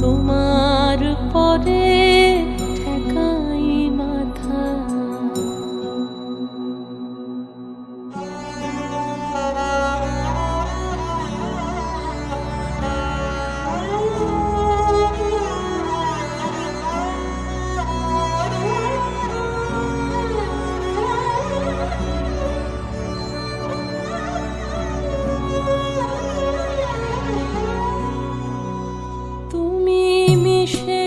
তোমার পরে 是。